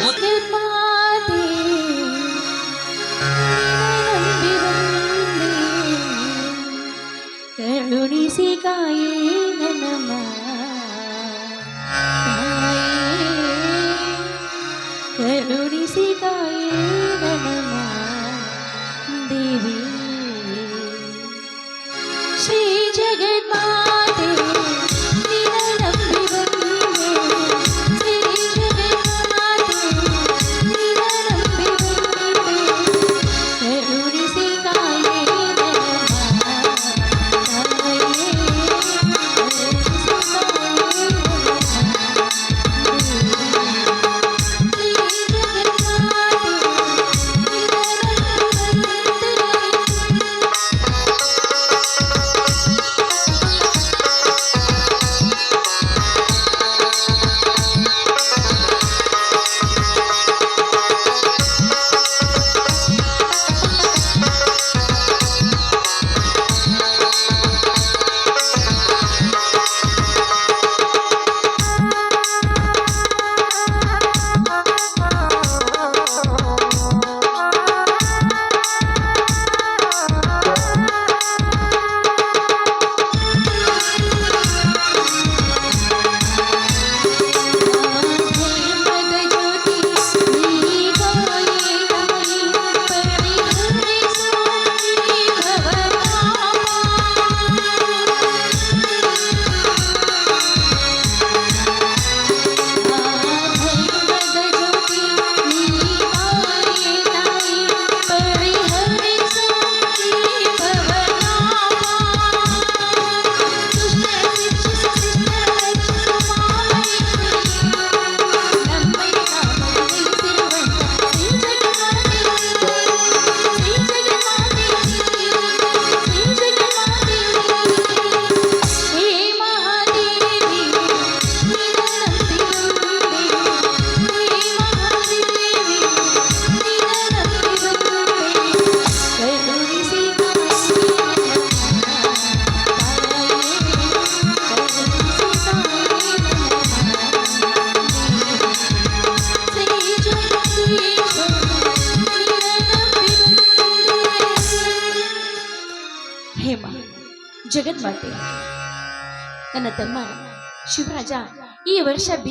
お手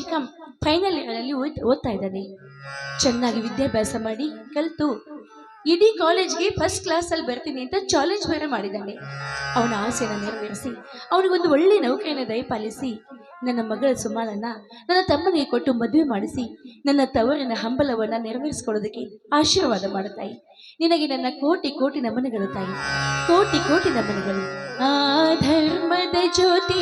ವರ್ಷ B com final ಇಯರಲ್ಲಿ ಓದ್ತಾ ಇದ್ದಾನೆ. ಚೆನ್ನಾಗಿ ವಿದ್ಯಾಭ್ಯಾಸ ಮಾಡಿ ಕಲಿತು. ಇಡೀ ಕಾಲೇಜ್ಗೆ ಫಸ್ಟ್ ಕ್ಲಾಸಲ್ಲಿ ಬರ್ತೀನಿ ಅಂತ ಚಾಲೆಂಜ್ ಬೇರೆ ಮಾಡಿದ್ದಾನೆ. ಅವನ ಆಸೆಯನ್ನು ನೆರವೇರಿಸಿ, ಅವನಿಗೊಂದು ಒಳ್ಳೆ ನೌಕೆಯನ್ನು ದಯಪಾಲಿಸಿ ನನ್ನ ಮಗಳ ಸುಮಾಳನ್ನ ನನ್ನ ತಮ್ಮನಿಗೆ ಕೊಟ್ಟು ಮದುವೆ ಮಾಡಿಸಿ, ನನ್ನ ತವರಿನ ಹಂಬಲವನ್ನು ನೆರವೇರಿಸಿಕೊಳ್ಳೋದಕ್ಕೆ ಆಶೀರ್ವಾದ ಮಾಡುತ್ತಾಯಿ ನಿನಗೆ ನನ್ನ ಕೋಟಿ ಕೋಟಿ ನಮನಗಳು ತಾಯಿ. ಕೋಟಿ ಕೋಟಿ ನಮನಗಳು. ಆ ಧರ್ಮದ ಜ್ಯೋತಿ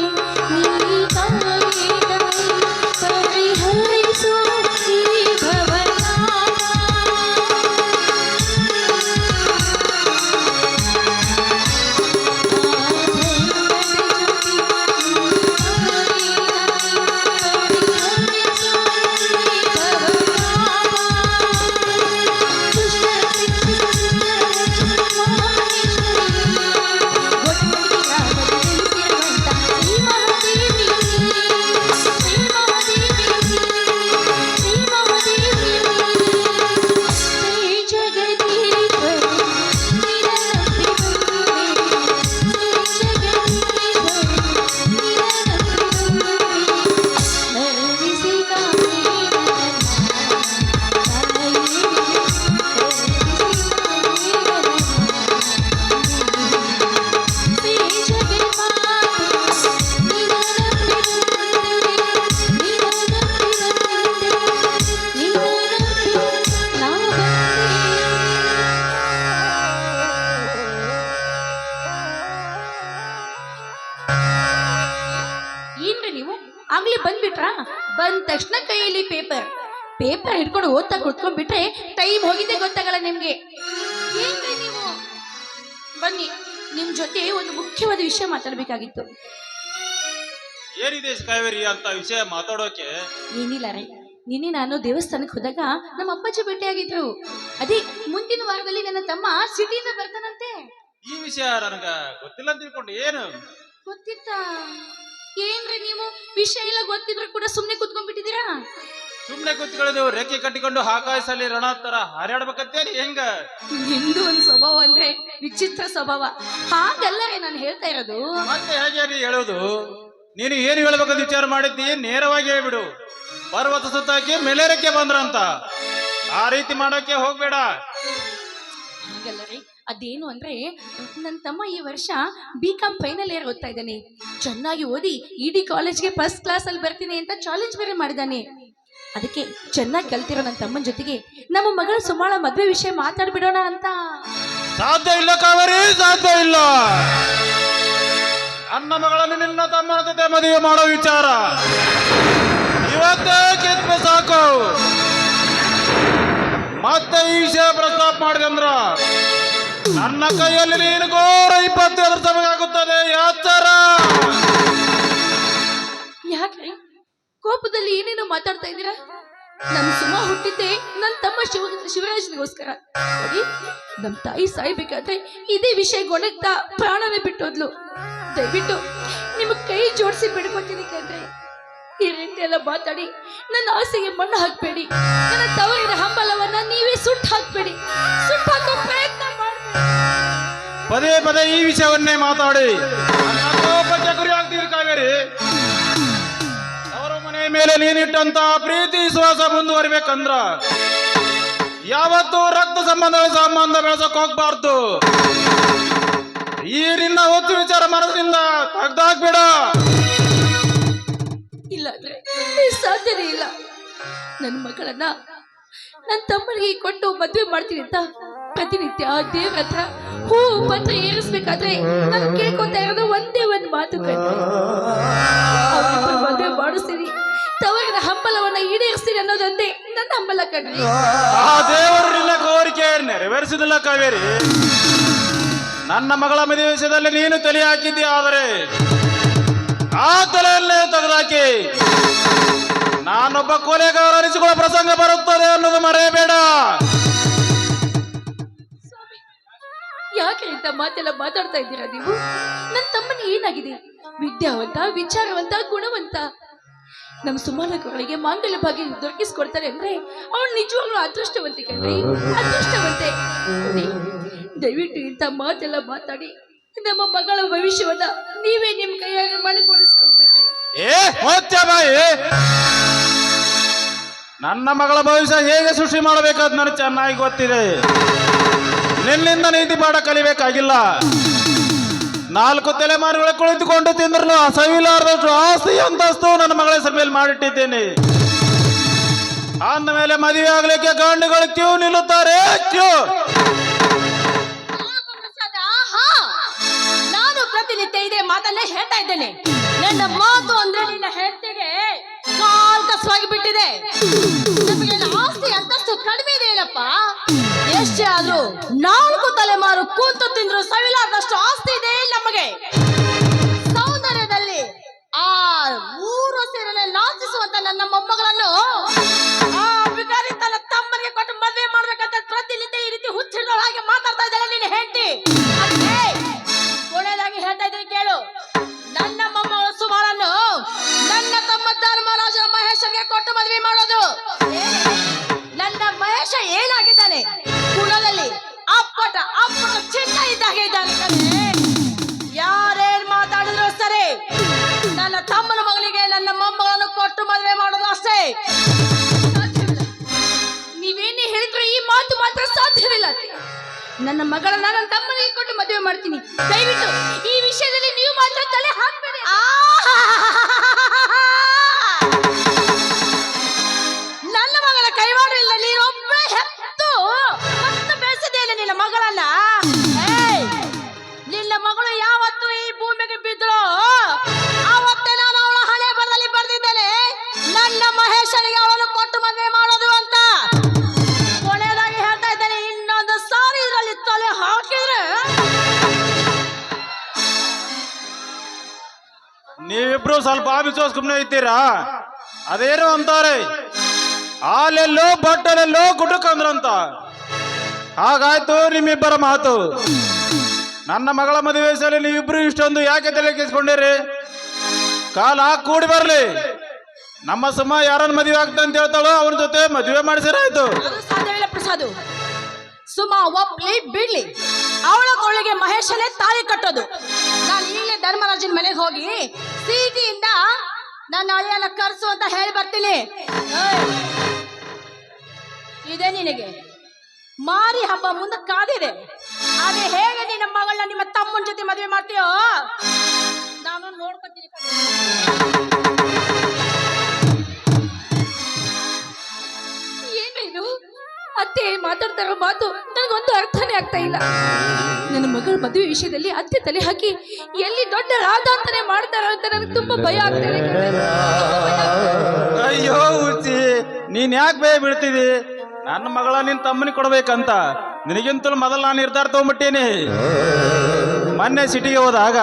ಪೇಪರ್ ಹಿಡ್ಕೊಂಡು ಓದ್ತಾ ಕುತ್ಕೊಂಡ್ಬಿಟ್ರೆ ಟೈಮ್ ಹೋಗಿದ್ದೆ ಗೊತ್ತಾಗಲ್ಲ ನಿಮ್ಗೆ. ಏನ್ರಿ ನೀವು? ಬನ್ನಿ ನಿಮ್ ಜೊತೆ ಒಂದು ಮುಖ್ಯವಾದ ವಿಷಯ ಮಾತಾಡ್ಬೇಕಾಗಿತ್ತು. ಏನಿದೆ ಕಾವೇರಿ ಅಂತ ವಿಷಯ ಮಾತಾಡೋಕೆ? ಏನಿಲ್ಲ ರೀ ನಿನ್ನೆ ನಾನು ದೇವಸ್ಥಾನಕ್ಕೆ ಹೋದಾಗ ನಮ್ಮ ಅಪ್ಪಾಜಿ ಭೇಟಿಯಾಗಿದ್ರು ಅದೇ ಮುಂದಿನ ವಾರದಲ್ಲಿ ನನ್ನ ತಮ್ಮ ಸಿಟಿಯಿಂದ ಬರ್ತಾನಂತೆ. ಈ ವಿಷಯ ನನಗ ಗೊತ್ತಿಲ್ಲ ಅಂತ ತಿಳ್ಕೊಂಡು ಏನು? ಗೊತ್ತಿತ್ತಾ? ಏನ್ರಿ ನೀವು? ವಿಷಯ ಎಲ್ಲ ಗೊತ್ತಿದ್ರು ಕೂಡ ಸುಮ್ಮನೆ ಕುತ್ಕೊಂಡ್ಬಿಟ್ಟಿದ್ದೀರಾ? ಸುಮ್ನೆ ಕೂತ್ಕೊಳ್ಳೋದು ರೆಕ್ಕೆ ಕಟ್ಟಿಕೊಂಡು ಆಕಾಶದಲ್ಲಿ ರಣ ತರ ಹಾರಾಡ್ಬೇಕಂತೇಳಿ ಹೆಂಗ? ನಿಮ್ದು ಒಂದು ಸ್ವಭಾವ ಅಂದ್ರೆ ವಿಚಿತ್ರ ಸ್ವಭಾವ. ಹಾಗಲ್ಲರೇ ನಾನು ಹೇಳ್ತಾ ಇರೋದು. ಮತ್ತೆ ಹೇಗೆ ಹೇಳೋದು? ನೀನು ಏನು ಹೇಳ್ಬೇಕಂತ ವಿಚಾರ ಮಾಡಿದ್ದಿ? ನೇರವಾಗಿ ಹೇಳ್ಬಿಡು. ಪರ್ವತ ಸುತ್ತಾಕಿ ಮೇಲೇರಕ್ಕೆ ಬಂದ್ರಂತ. ಆ ರೀತಿ ಮಾಡೋಕೆ ಹೋಗ್ಬೇಡ. ಅದೇನು ಅಂದ್ರೆ ನನ್ನ ತಮ್ಮ ಈ ವರ್ಷ ಬಿ ಕಾಮ್ ಫೈನಲ್ ಇಯರ್ ಓದ್ತಾ ಇದ್ದಾನೆ. ಚೆನ್ನಾಗಿ ಓದಿ ಇಡೀ ಕಾಲೇಜ್ಗೆ ಫಸ್ಟ್ ಕ್ಲಾಸ್ ಅಲ್ಲಿ ಬರ್ತೀನಿ ಅಂತ ಚಾಲೆಂಜ್ ಬೇರೆ ಮಾಡಿದ್ದಾನೆ ಅದಕ್ಕೆ ಚೆನ್ನಾಗಿ ಕಲ್ತಿರೋ ನನ್ನ ತಮ್ಮನ ಜೊತೆಗೆ ನಮ್ಮ ಮಗಳ ಸುಮಾಳ ಮದುವೆ ವಿಷಯ ಮಾತಾಡ್ಬಿಡೋಣ ಅಂತ. ಸಾಧ್ಯ ಇಲ್ಲ ಕಾವೇರಿ ಸಾಧ್ಯ ಇಲ್ಲ. ನನ್ನ ಮಗಳನ್ನು ನಿನ್ನ ತಮ್ಮನ ಜೊತೆ ಮದುವೆ ಮಾಡೋ ವಿಚಾರ. ಇವತ್ತೇ ಕಿತ್ಮೆ ಸಾಕು. ಮತ್ತೆ ಈ ವಿಷಯ ಪ್ರಸ್ತಾಪ ಮಾಡಿದಂದ್ರ ನನ್ನ ಕೈಯಲ್ಲಿ ನೀನು ಘೋರ ಸಮಯ ಆಗುತ್ತದೆ. ಯಾತರ ಯಾಕ್ರಿ? ಕೋಪದಲ್ಲಿ ಏನೇನೋ ಮಾತಾಡ್ತಾ ಇದ್ದೀರಾ? ನಮ್ ಸುಮ ಹುಟ್ಟಿದ್ದೆ ನನ್ನ ತಮ್ಮ ಶಿವ, ಶಿವರಾಜನಿಗೋಸ್ಕರ. ನೋಡಿ, ನಮ್ ತಾಯಿ ಸಾಯ್ಬೇಕಾದ್ರೆ ಇದೇ ವಿಷಯ ಗೊಣಗ್ತಾ ಪ್ರಾಣನೇ ಬಿಟ್ಟೋದ್ಲು. ದಯವಿಟ್ಟು ನಿಮ್ಮ ಕೈ ಜೋಡಿಸಿ ಬಿಡ್ಕೊತೀನಿ ಕಂದ್ರೆ ಈ ರೀತಿ ಎಲ್ಲ ಮಾತಾಡಿ ನನ್ನ ಆಸೆಗೆ ಮಣ್ಣು ಹಾಕ್ಬೇಡಿ. ನನ್ನ ತವರಿನ ಹಂಬಲವನ್ನ ನೀವೇ ಸುಟ್ಟು ಹಾಕ್ಬೇಡಿ. ಸುಟ್ಟು ಹಾಕೋ ಪ್ರಯತ್ನ ಪದೇ ಪದೇ ಈ ವಿಷಯವನ್ನೇ ಮಾತಾಡಿ. ಕಾವೇರಿ. ಮೇಲೆ ನೀನಿಟ್ಟಂತ ಪ್ರೀತಿ ವಿಶ್ವಾಸ ಮುಂದುವರಿಬೇಕಂದ್ರ ಯಾವತ್ತೂ ರಕ್ತ ಸಂಬಂಧ ಸಂಬಂಧ ಬೆಳೆಸಕ್ ಹೋಗ್ಬಾರ್ದು. ಈ ನಿನ್ನ ಒತ್ತು ವಿಚಾರ ಮನಸ್ಸಿನಿಂದ ತೆಗ್ದಾಕ್ಬೇಡ. ಇಲ್ಲ ಸಾಧ್ಯನೇ ಇಲ್ಲ. ನನ್ನ ಮಗಳನ್ನ ನನ್ನ ತಮ್ಮನಿಗೆ ಕೊಟ್ಟು ಮದುವೆ ಮಾಡ್ತೀನಿ ಅಂತ ಪ್ರತಿನಿತ್ಯ ದೇವ್ರ ಹತ್ರ ಹೂ ಪತ್ರ ಏರಿಸ್ಬೇಕಾದ್ರೆ ನಾನು ಕೇಳ್ಕೊತಾ ಇರೋದು ಒಂದೇ ಒಂದು ಮಾತು ಮದುವೆ ಮಾಡಿಸ್ತೀನಿ. ತವರಿನ ಹಂಬಲವನ್ನ ಈಡೇರಿಸ್ತೀನಿ ಅನ್ನೋದೊಂದೇ ನನ್ನ ಹಂಬಲ ಕಣ್ರಿ. ಆ ದೇವರು ನಿನ್ನ ಕೋರಿಕೆ ನೆರವೇರಿಸಿದಿಲ್ಲ ಕಾವೇರಿ? ನನ್ನ ಮಗಳ ಮದುವೆ ವಿಷಯದಲ್ಲಿ ನೀನು ತಲೆ ಹಾಕಿದ್ದಿ ಆದರೆ ಆ ತಲೆಯಲ್ಲೇ ತೆಗೆದಾಕಿ ನಾನೊಬ್ಬ ಕೊಲೆಗಾರ ಅನಿಸಿಕೊಳ್ಳೋ ಪ್ರಸಂಗ ಬರುತ್ತದೆ ಅನ್ನೋದು ಮರೆಯಬೇಡ. ಯಾಕೆ ಇಂಥ ಮಾತೆಲ್ಲ ಮಾತಾಡ್ತಾ ಇದ್ದೀರಾ ನೀವು? ನನ್ನ ತಮ್ಮನ ಏನಾಗಿದೆ? ವಿದ್ಯಾವಂತ ವಿಚಾರವಂತ ಗುಣವಂತ ನಮ್ಮ ಸುಮಾಲಕರಿಗೆ ಮಾಂಗಲ್ಯ ಭಾಗ್ಯ ದೊರಕಿಸ್ಕೊಡ್ತಾರೆ ಅಂದ್ರೆ ಅವಳು ನಿಜವಾಗ್ಲೂ ಅದೃಷ್ಟವಂತೆ ಕಣ್ರಿ, ಅದೃಷ್ಟವಂತೆ. ದಯವಿಟ್ಟು ಇಂಥ ಮಾತೆಲ್ಲ ಮಾತಾಡಿ, ನಮ್ಮ ಮಗಳ ಭವಿಷ್ಯವನ್ನ ನೀವೇ ನಿಮ್ ಕೈಯಾಗ ಮನಗೊಳಿಸ್ಕೊಳ್ಬೇಕ್ರಿ ಏ ಬಾಯಿ. ನನ್ನ ಮಗಳ ಭವಿಷ್ಯ ಹೇಗೆ ಸೃಷ್ಟಿ ಮಾಡಬೇಕಾದ್ ನನಗೆ ಚೆನ್ನಾಗಿ ಗೊತ್ತಿದೆ. ನಿನ್ನಿಂದ ನೀತಿ ಪಾಠ ಕಲಿಬೇಕಾಗಿಲ್ಲ. ನಾಲ್ಕು ತಲೆಮಾರುಗಳು ಕುಳಿತುಕೊಂಡು ತಿಂದ್ರು ಸವಿಲಾರದಷ್ಟು ಆಸ್ತಿ ಅಂತಸ್ತು ನನ್ನ ಮಗಳ ಹೆಸರು ಮೇಲೆ ಮಾಡಿಟ್ಟಿದ್ದೇನೆ. ಅಂದ ಮೇಲೆ ಮದುವೆ ಆಗ್ಲಿಕ್ಕೆ ಗಂಡುಗಳು ಕ್ಯೂ ನಿಲ್ಲುತ್ತಾರೆ? ಕ್ಯೂ! ನಾನು ಪ್ರತಿನಿತ್ಯ ಇದೇ ಮಾತನ್ನೇ ಹೇಳ್ತಾ ಇದ್ದೇನೆ. ನನ್ನ ಮಾತು ಅಂದ್ರೆ ನಿನ್ನ ಹೆಂಡತಿಗೆ ಕಾಲ್ ಕಸವಾಗಿ ಬಿಟ್ಟಿದೆ. ಆಸ್ತಿ ಅಂತಷ್ಟು ಕಡಿಮೆ ಇದೆ ಏನಪ್ಪ? ಎಷ್ಟೇ ಆದ್ರೂ ನಾಲ್ಕು ತಲೆಮಾರು ಕೂತು ತಿಂದ್ರು ಸವಿಲಾದಷ್ಟು ಆಸ್ತಿ ಇದೆ ನಮಗೆ. ಸೌಂದರ್ಯದಲ್ಲಿ ಆ ಮೂರು ಸೇರನೆ ನಾಚಿಸುವಂತ ನನ್ನ ಮೊಮ್ಮಗಳನ್ನು ಆ ವಿಶ್ವಾಸ ಸುಮ್ಮನೆ ಇದ್ದೀರಾ? ಅದೇನು ಅಂತಾರೆ. ಹಾಲೆಲ್ಲೋ ಬಟ್ಟಲೆಲ್ಲೋ ಅಂತ ಹಾಗಾಯ್ತು ನಿಮ್ಮಿಬ್ಬರ ಮಾತು. ನನ್ನ ಮಗಳ ಮದುವೆ ಸಲ ನೀವಿಬ್ರು ಇಷ್ಟೊಂದು ಯಾಕೆ ತಲೆ ಕೆಸ್ಕೊಂಡಿರಿ ಕಾಲ ಕೂಡಿ ಬರಲಿ. ನಮ್ಮ ಸುಮ್ಮ ಯಾರನ್ನ ಮದುವೆ ಆಗ್ತ ಅಂತ ಹೇಳ್ತಾಳೋ ಅವ್ರ ಜೊತೆ ಮದುವೆ ಮಾಡಿಸಿರಾಯ್ತು ಸುಮ ಒಪ್ಲಿ ಬಿಡ್ಲಿ. ಅವಳ ಕೊಳ್ಳಿಗೆ ಮಹೇಶನೇ ತಾಳಿ ಕಟ್ಟೋದು. ನಾನು ಈಗಲೇ ಧರ್ಮರಾಜನ ಮನೆಗೆ ಹೋಗಿ ಸೀಟಿಯಿಂದ ನನ್ನ ಅಳಿಯನ ಕರ್ಸು ಅಂತ ಹೇಳಿ ಬರ್ತೀನಿ. ಇದೆ ನಿನಗೆ. ಮಾರಿ ಹಬ್ಬ ಮುಂದೆ ಕಾದಿದೆ. ಅದೇ ಹೇಗೆ ನಿನ್ನ ಮಗಳನ್ನ ನಿಮ್ಮ ತಮ್ಮನ ಜೊತೆ ಮದುವೆ ಮಾಡ್ತೀಯೋ? ನಾನು ನೋಡ್ಕೊತೀನಿ ಏನು ಅತ್ತೆ ಮಾತಾಡ್ತಾರೋ ಮಾತು ನನಗೊಂದು ಅರ್ಥನೇ ಆಗ್ತಾ ಇಲ್ಲ. ನನ್ನ ಮಗಳ ಮದುವೆ ವಿಷಯದಲ್ಲಿ ಅತ್ತೆ ತಲೆ ಹಾಕಿ ಎಲ್ಲಿ ದೊಡ್ಡ ರಾಧ ಅಂತಾನೆ ಮಾಡ್ತಾರೋ ಅಂತ ನನಗೆ ತುಂಬಾ ಭಯ ಆಗ್ತಾ ಅಯ್ಯೋ ಹುಚ್ಚಿ, ನೀನ್ ಯಾಕೆ ಭಯ ಬೀಳ್ತಿದಿ? ನನ್ನ ಮಗಳ ನಿನ್ ತಮ್ಮನಿಗೆ ಕೊಡ್ಬೇಕಂತ. ನಿನಗಿಂತಲೂ ಮೊದಲು ನಾನು ನಿರ್ಧಾರ ತಗೊಂಡ್ಬಿಟ್ಟೇನಿ ಮೊನ್ನೆ ಸಿಟಿಗೆ ಹೋದಾಗ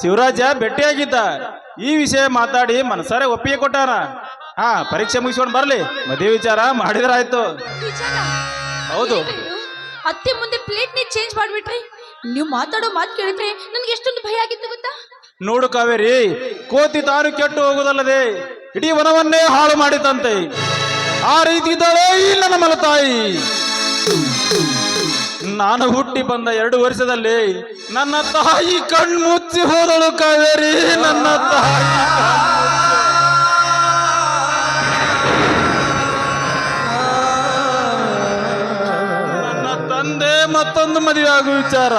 ಶಿವರಾಜ ಭೇಟಿಯಾಗಿದ್ದ. ಈ ವಿಷಯ ಮಾತಾಡಿ ಮನಸಾರೆ ಒಪ್ಪಿಗೆ ಕೊಟ್ಟಾನ. ಹಾ ಪರೀಕ್ಷೆ ಮುಗಿಸ್ಕೊಂಡು ಬರ್ಲಿ. ಮದುವೆ ವಿಚಾರ ಮಾಡಿದ್ರಾಯ್ತು. ಆಯ್ತು ಹೌದು. ಅತ್ತೆ ಮುಂದೆ ಪ್ಲೇಟ್ ನೀ ಚೇಂಜ್ ಮಾಡ್ಬಿಟ್ರಿ. ನೀವು ಮಾತಾಡೋ ಮಾತು ಕೇಳಿದ್ರೆ ನನ್ಗೆ ಎಷ್ಟೊಂದು ಭಯ ಆಗಿತ್ತು ಗೊತ್ತಾ? ನೋಡು ಕಾವೇರಿ ಕೋತಿ ತಾನು ಕೆಟ್ಟು ಹೋಗುದಲ್ಲದೆ ಇಡೀ ವನವನ್ನೇ ಹಾಳು ಮಾಡಿದಂತೆ. ಆ ರೀತಿ ಇದ್ದಾಳೆ ಇಲ್ಲ ನಮ್ಮ ಮಲತಾಯಿ. ನಾನು ಹುಟ್ಟಿ ಬಂದ ಎರಡು ವರ್ಷದಲ್ಲಿ ನನ್ನ ತಾಯಿ ಕಣ್ಮುಚ್ಚಿ ಹೋದಳು ಕಾವೇರಿ ನನ್ನ ತಾಯಿ. ಮತ್ತೊಂದು ಮದುವೆ ಆಗುವ ವಿಚಾರ.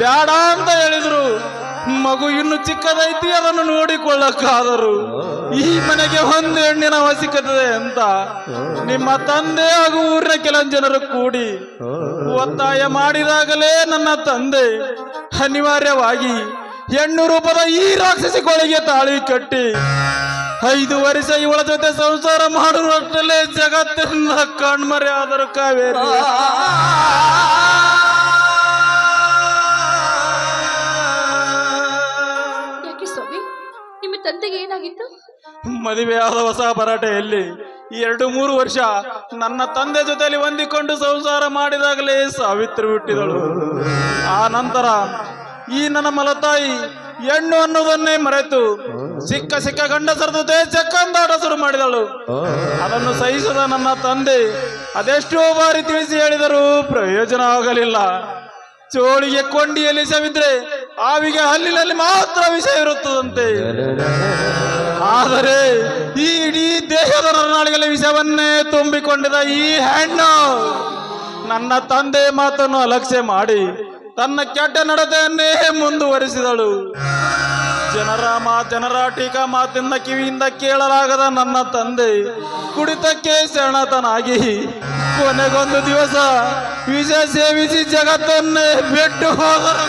ಬ್ಯಾಡ ಅಂತ ಹೇಳಿದ್ರು. ಮಗು ಇನ್ನು ಚಿಕ್ಕದೈತಿ, ಅದನ್ನು ನೋಡಿಕೊಳ್ಳಕ್ಕಾದರು. ಈ ಮನೆಗೆ ಒಂದು ಹೆಣ್ಣಿನ ಅವಶ್ಯಕತೆ ಅಂತ. ನಿಮ್ಮ ತಂದೆ ಹಾಗೂ ಊರಿನ ಕೆಲ ಜನರು ಕೂಡಿ ಒತ್ತಾಯ ಮಾಡಿದಾಗಲೇ ನನ್ನ ತಂದೆ ಅನಿವಾರ್ಯವಾಗಿ ಹೆಣ್ಣು ರೂಪದ ಈ ರಾಕ್ಷಸಿ ಕೊಳಿಗೆ ತಾಳಿ ಕಟ್ಟಿ ಐದು ವರ್ಷ ಇವಳ ಜೊತೆ ಸಂಸಾರ ಮಾಡುವಷ್ಟಲ್ಲೇ ಜಗತ್ತಿನ ಕಣ್ಮರೆ ಆದರು ಕಾವೇರಿ. ಮದುವೆಯಾದ ಹೊಸ ಭರಾಟೆಯಲ್ಲಿ ಎರಡು ಮೂರು ವರ್ಷ ನನ್ನ ತಂದೆ ಜೊತೆಯಲ್ಲಿ ಹೊಂದಿಕೊಂಡು ಸಂಸಾರ ಮಾಡಿದಾಗಲೇ ಸಾವಿತ್ರಿ ಹುಟ್ಟಿದಳು. ಆ ನಂತರ ಈ ನನ್ನ ಮಲತಾಯಿ ಹೆಣ್ಣು ಅನ್ನೋದನ್ನೇ ಮರೆತು ಸಿಕ್ಕ ಸಿಕ್ಕ ಗಂಡಸರ ಜೊತೆ ಚಕ್ಕಂದಾಟ ಶುರು ಮಾಡಿದಳು. ಅದನ್ನು ಸಹಿಸದ ನನ್ನ ತಂದೆ ಅದೆಷ್ಟೋ ಬಾರಿ ತಿಳಿಸಿ ಹೇಳಿದರೂ ಪ್ರಯೋಜನ ಆಗಲಿಲ್ಲ. ಚೋಳಿಗೆ ಕೊಂಡಿಯಲ್ಲಿ ಸವಿದ್ರೆ ಆವಿಗೆ ಹಲ್ಲಿನಲ್ಲಿ ಮಾತ್ರ ವಿಷಯ ಇರುತ್ತದಂತೆ. ಆದರೆ ಈ ಇಡೀ ದೇಹದ ರನಾಳಿಗಳ ವಿಷವನ್ನೇ ತುಂಬಿಕೊಂಡಿದ ಈ ಹೆಣ್ಣು ನನ್ನ ತಂದೆ ಮಾತನ್ನು ಅಲಕ್ಷ್ಯ ಮಾಡಿ ತನ್ನ ಕೆಟ್ಟ ನಡತೆಯನ್ನೇ ಮುಂದುವರಿಸಿದಳು. ಜನರ ಮಾ, ಜನರ ಟೀಕಾ ಮಾತಿಂದ ಕಿವಿಯಿಂದ ಕೇಳಲಾಗದ ನನ್ನ ತಂದೆ ಕುಡಿತಕ್ಕೆ ಶರಣತನಾಗಿ ಕೊನೆಗೊಂದು ದಿವಸ ವಿಷ ಸೇವಿಸಿ ಜಗತ್ತನ್ನೇ ಬಿಟ್ಟು ಹೋದರು.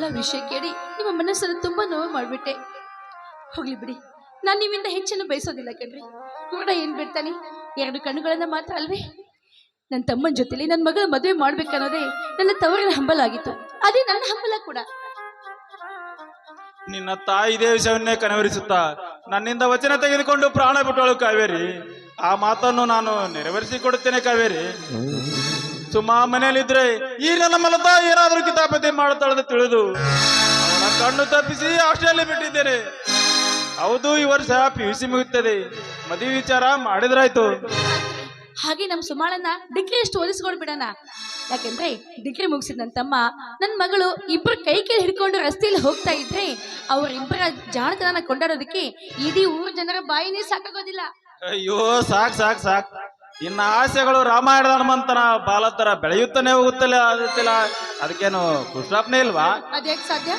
ಎಲ್ಲ ವಿಷಯ ಕೇಳಿ ನಿಮ್ಮ ಮನಸ್ಸನ್ನು ತುಂಬಾ ನೋವು ಮಾಡಿಬಿಟ್ಟೆ. ಹೋಗ್ಲಿ ಬಿಡಿ. ನಾನು ನಿಮ್ಮಿಂದ ಹೆಚ್ಚನ್ನು ಬಯಸೋದಿಲ್ಲ ಕಣ್ರಿ. ಕೂಡ ಏನ್ ಬಿಡ್ತಾನೆ? ಎರಡು ಕಣ್ಣುಗಳನ್ನ ಮಾತ್ರ ಅಲ್ವೇ? ನನ್ನ ತಮ್ಮನ ಜೊತೆಲಿ ನನ್ನ ಮಗಳ ಮದುವೆ ಮಾಡ್ಬೇಕನ್ನೋದೇ ನನ್ನ ತವರಿನ ಹಂಬಲ ಆಗಿತ್ತು ಅದೇ ನನ್ನ ಹಂಬಲ ಕೂಡ. ನಿನ್ನ ತಾಯಿ ಇದೇ ವಿಷಯವನ್ನೇ ಕನವರಿಸುತ್ತಾ ನನ್ನಿಂದ ವಚನ ತೆಗೆದುಕೊಂಡು ಪ್ರಾಣ ಬಿಟ್ಟಳು ಕಾವೇರಿ. ಆ ಮಾತನ್ನು ನಾನು ನೆರವೇರಿಸಿ ಕೊಡುತ್ತೇನೆ ಕಾವೇರಿ. ಸುಮ್ಮ ಮನೆಯಲ್ಲಿದ್ರೆ ಈಗ ನನ್ನ ಮಲತ ಏನಾದರೂ ಕಿತಾಪತಿ ಮಾಡುತ್ತಾಳೆಂದು ತಿಳಿದು ಅವನ ಕಣ್ಣು ತಪ್ಪಿಸಿ ಆಸ್ಟ್ರೇಲಿಯಾ ಬಿಟ್ಟಿದ್ದೇನೆ. ಹೌದು ಈ ವರ್ಷ ಪಿ ಯು ಸಿ ಮುಗುತ್ತದೆ ಮದುವೆ ವಿಚಾರ ಮಾಡಿದ್ರಾಯ್ತು. ಹಾಗೆ ನಮ್ಮ ಸುಮಾಳನ್ನ ಡಿಗ್ರಿ ಎಷ್ಟು ಓದಿಸ್ಕೊಂಡು ಬಿಡೋಣ. ಯಾಕೆಂದ್ರೆ ಡಿಗ್ರಿ ಮುಗಿಸಿದ ನನ್ನ ತಮ್ಮ ನನ್ನ ಮಗಳು ಇಬ್ರು ಕೈ ಕೈ ಹಿಡ್ಕೊಂಡು ರಸ್ತೆಯಲ್ಲಿ ಹೋಗ್ತಾ ಇದ್ರೆ ಅವರಿಬ್ಬರ ಜಾಣತನ ಕೊಂಡಾಡೋದಕ್ಕೆ ಇಡೀ ಊರ ಜನರ ಬಾಯಿನೇ ಸಾಕಾಗೋದಿಲ್ಲ. ಅಯ್ಯೋ ಸಾಕ್ ಸಾಕ್ ಸಾಕ್. ಇನ್ನ ಆಸೆಗಳು ರಾಮಾಯಣದ ಹನುಮಂತನ ಬಾಲತ್ತರ ಬೆಳೆಯುತ್ತಾನೆ ಹೋಗುತ್ತಲ್ಲ ಆಗುತ್ತಿಲ್ಲ. ಅದಕ್ಕೇನು ಸ್ಟಾಪ್ನೇ ಇಲ್ವಾ? ಅದ್ಯಾಕೆ ಸಾಧ್ಯ?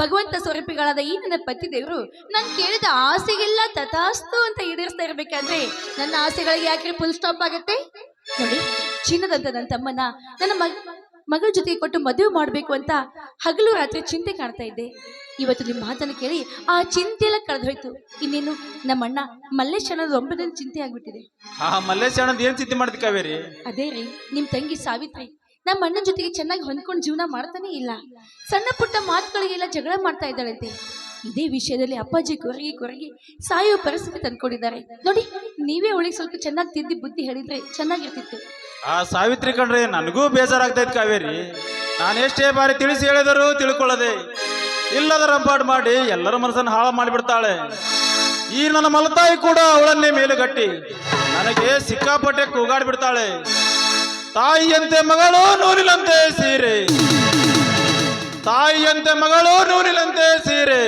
ಭಗವಂತ ಸ್ವರೂಪಿಗಳಾದ ಈ ನನ್ನ ಪತಿ ದೇವರು ನಾನು ಕೇಳಿದ ಆಸೆಗೆಲ್ಲ ತಥಾಸ್ತು ಅಂತ ಈಡೇರಿಸ್ತಾ ಇರ್ಬೇಕಾದ್ರೆ ನನ್ನ ಆಸೆಗಳಿಗೆ ಯಾಕೆ ಫುಲ್ ಸ್ಟಾಪ್ ಆಗತ್ತೆ? ನೋಡಿ, ಚಿನ್ನದಂತ ನನ್ನ ತಮ್ಮನ ನನ್ನ ಮಗ ಮಗಳ ಜೊತೆಗೆ ಕೊಟ್ಟು ಮದುವೆ ಮಾಡಬೇಕು ಅಂತ ಹಗಲು ರಾತ್ರಿ ಚಿಂತೆ ಕಾಣ್ತಾ ಇದ್ದೆ. ಇವತ್ತು ನಿಮ್ಮ ಮಾತನ್ನು ಕೇಳಿ ಆ ಚಿಂತೆ ಎಲ್ಲ ಕಳೆದೋಯ್ತು. ಇನ್ನೇನು ನಮ್ಮಣ್ಣ ಮಲ್ಲೇಶಣ್ಣದ ಒಂಬತ್ತನೇ ಚಿಂತೆ ಆಗ್ಬಿಟ್ಟಿದೆ. ಆ ಏನ್ ಚಿಂತೆ ಮಾಡ್ತಿ ಕಾವೇರಿ? ಅದೇ ರೀ ನಿಮ್ ತಂಗಿ ಸಾವಿತ್ರಿ ನಮ್ಮ ಅಣ್ಣನ ಜೊತೆಗೆ ಚೆನ್ನಾಗಿ ಹೊಂದ್ಕೊಂಡು ಜೀವನ ಮಾಡ್ತಾನೆ ಇಲ್ಲ. ಸಣ್ಣ ಪುಟ್ಟ ಮಾತುಗಳಿಗೆಲ್ಲ ಜಗಳ ಮಾಡ್ತಾ ಇದ್ದಾಳಂತೆ. ಇದೇ ವಿಷಯದಲ್ಲಿ ಅಪ್ಪಾಜಿ ಕೊರಗಿ ಕೊರಗಿ ಸಾಯೋ ಪರಿಸ್ಥಿತಿ ತಂದ್ಕೊಂಡಿದ್ದಾರೆ. ನೋಡಿ ನೀವೇ ಅವಳಿಗೆ ಸ್ವಲ್ಪ ಚೆನ್ನಾಗಿ ತಿದ್ದಿ ಬುದ್ಧಿ ಹೇಳಿದ್ರೆ ಚೆನ್ನಾಗಿರ್ತಿತ್ತು. ಆ ಸಾವಿತ್ರಿ ಕಂಡ್ರೆ ನನಗೂ ಬೇಜಾರಾಗ್ತೈತೆ ಕಾವೇರಿ. ನಾನು ಎಷ್ಟೇ ಬಾರಿ ತಿಳಿಸಿ ಹೇಳಿದರೂ ತಿಳ್ಕೊಳ್ಳದೆ. ಇಲ್ಲದ ರಂಪಾಡು ಮಾಡಿ ಎಲ್ಲರ ಮನಸ್ಸನ್ನು ಹಾಳು ಮಾಡಿಬಿಡ್ತಾಳೆ. ಈ ನನ್ನ ಮಲತಾಯಿ ಕೂಡ ಅವಳನ್ನೇ ಮೇಲುಗಟ್ಟಿ ನನಗೆ ಸಿಕ್ಕಾಪಟ್ಟೆ ಕೂಗಾಡಿಬಿಡ್ತಾಳೆ. ತಾಯಿಯಂತೆ ಮಗಳು ನೂರಿಲಂತೆ ಸೀರೆ. ತಾಯಿಯಂತೆ ಮಗಳು ನೂರಿಲಂತೆ ಸೀರೆ.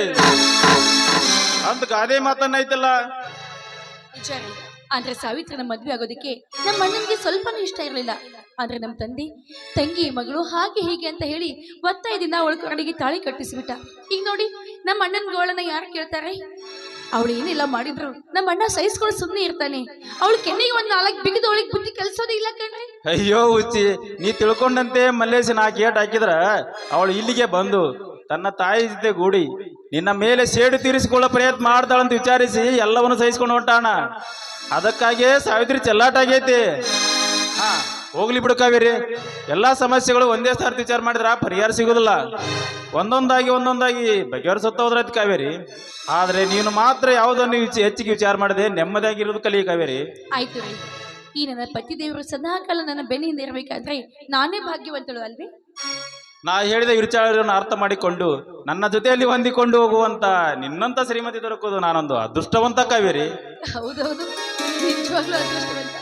ಅಂತ ಗಾದೆ ಮಾತನ್ನ ಐತಲ್ಲ. ಆದ್ರೆ ಸಾವಿತ್ರನ ಮದ್ವೆ ಆಗೋದಕ್ಕೆ ನಮ್ಮ ಅಣ್ಣನಿಗೆ ಸ್ವಲ್ಪನೂ ಇಷ್ಟ ಇರಲಿಲ್ಲ. ಆದ್ರೆ ನಮ್ಮ ತಂದೆ, ತಂಗಿ, ಮಗಳು ಹಾಗೆ ಹೀಗೆ ಅಂತ ಹೇಳಿ ಒತ್ತಾಯದಿಂದ ಅವಳ ಕಡೆಗೆ ತಾಳಿ ಕಟ್ಟಿಸ್ಬಿಟ್ಟ. ಈಗ ನೋಡಿ, ನಮ್ಮ ಅಣ್ಣನ ಗೋಳನ್ನ ಯಾರು ಕೇಳ್ತಾರೆ? ಅವಳು ಏನಿಲ್ಲ ಮಾಡಿದ್ರು. ನಮ್ಮ ಅಣ್ಣ ಸಹಿಸ್ಕೊಂಡು ಸುಮ್ಮನೆ ಇರ್ತಾನೆ. ಅವಳು ಕೆನ್ನೆಗೆ ಒಂದು ನಾಲ್ಕು ಬಿಗಿದು ಅವಳಿಗೆ ಬುದ್ಧಿ ಕಲಿಸೋದೇ ಇಲ್ಲ ಕಣ್ರಿ. ಅಯ್ಯೋ ಹುಚ್ಚಿ ನೀ ತಿಳ್ಕೊಂಡಂತೆ ಮಲ್ಲೇಶನ ಆ ಗೇಟ್ ಹಾಕಿದ್ರ, ಅವಳು ಇಲ್ಲಿಗೆ ಬಂದು ತನ್ನ ತಾಯಿ ಜೊತೆ ಗೂಡಿ, ನಿನ್ನ ಮೇಲೆ ಸೇಡು ತೀರಿಸಿಕೊಳ್ಳೋ ಪ್ರಯತ್ನ ಮಾಡ್ತಾಳಂತ ವಿಚಾರಿಸಿ ಎಲ್ಲವನ್ನು ಸಹಿಸ್ಕೊಂಡು ಹೊಂಟಾಣ ಅದಕ್ಕಾಗಿಯೇ ಸಾವಿತ್ರಿ ಚೆಲ್ಲಾಟ ಆಗೈತಿ. ಹಾ, ಹೋಗ್ಲಿ ಬಿಡು ಕಾವೇರಿ. ಎಲ್ಲಾ ಸಮಸ್ಯೆಗಳು ಒಂದೇ ಸಾರ್ತಿ ವಿಚಾರ ಮಾಡಿದ್ರ ಪರಿಹಾರ ಸಿಗೋದಿಲ್ಲ. ಒಂದೊಂದಾಗಿ ಒಂದೊಂದಾಗಿ ಬಗೆಹರಿಸುತ್ತಾ ಹೋದ್ರಾಯ್ತು ಕಾವೇರಿ. ಆದ್ರೆ ನೀನು ಮಾತ್ರ ಯಾವುದನ್ನು ಹೆಚ್ಚಿಗೆ ವಿಚಾರ ಮಾಡದೆ ನೆಮ್ಮದಿಯಾಗಿರೋದು ಕಲಿ ಕಾವೇರಿ. ಆಯ್ತು ರೀ ಈ ನನ್ನ ಪತಿ ದೇವರು ಸದಾಕಾಲ ನನ್ನ ಬೆನ್ನಿಂದ ಇರಬೇಕಾದ್ರೆ ನಾನೇ ಭಾಗ್ಯವಂತಳು ಅಲ್ವೇ? ನಾ ಹೇಳಿದ ವಿಚಾರವನ್ನು ಅರ್ಥ ಮಾಡಿಕೊಂಡು ನನ್ನ ಜೊತೆಯಲ್ಲಿ ಹೊಂದಿಕೊಂಡು ಹೋಗುವಂತ ನಿನ್ನಂತ ಶ್ರೀಮತಿ ದೊರಕೋದು ನಾನೊಂದು ಅದೃಷ್ಟವಂತ ಕಾವೇರಿ ಹೌದೌದು. ನಿಜವಾಗ್ಲೂ ಅದೃಷ್ಟವಂತ.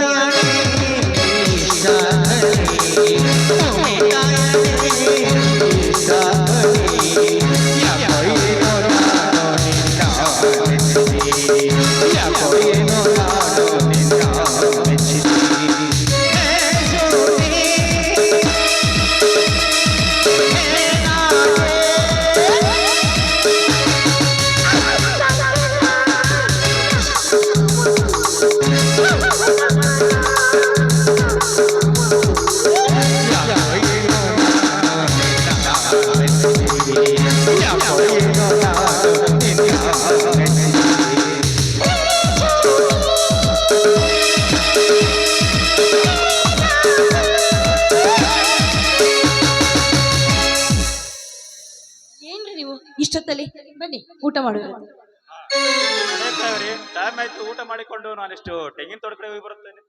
Yeah. ಊಟ ಮಾಡಬೇಕು ಟೈಮ್ ಆಯ್ತು ಊಟ ಮಾಡಿಕೊಂಡು ನಾನಿಷ್ಟು ತೆಂಗಿನ ತೋಟ ಹೋಗಿ ಬರುತ್ತೇನೆ.